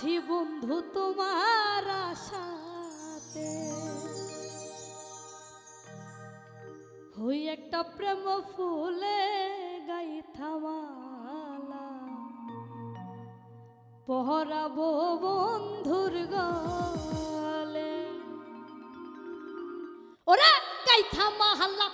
আছি বন্ধু তোমার আশাতে। হই একটা প্রেম ফুলে গাই থামালা পহরাবো বন্ধুর গলে। ওরা গাই হাল্লা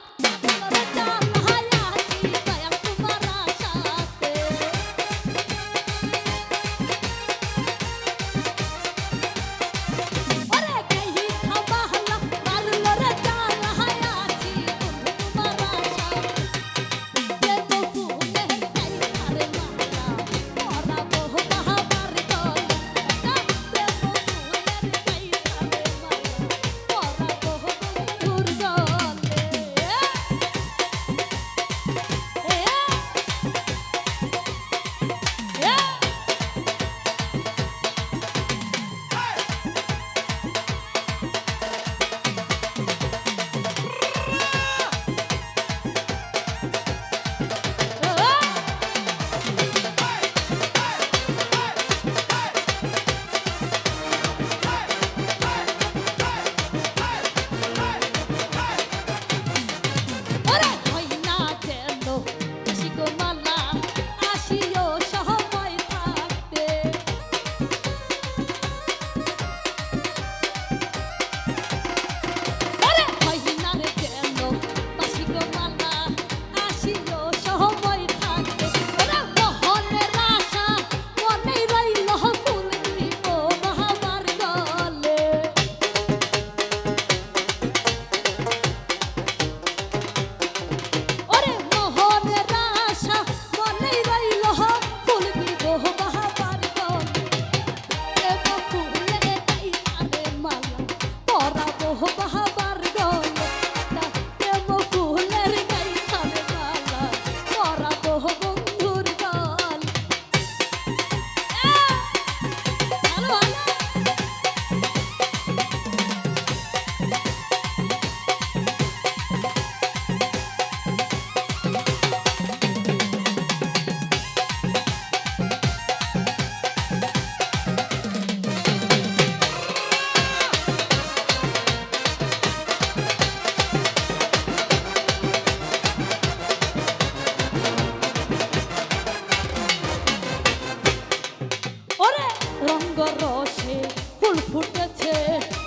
রঙ্গ রসে ফুল ফুটেছে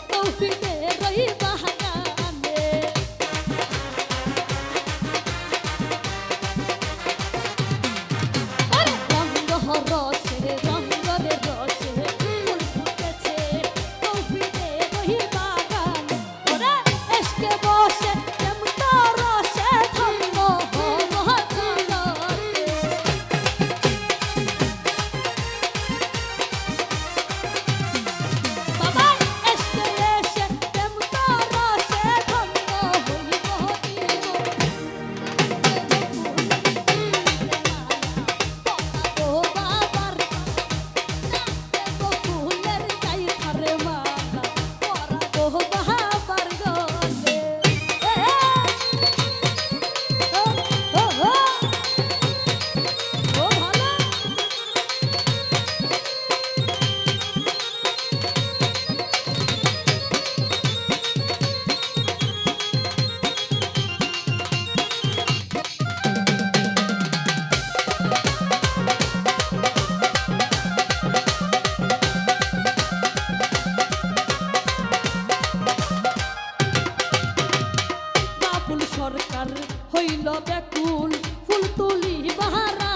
তৌফিকে সরকার হইল ব্যাকুল ফুল তুলি বাহারা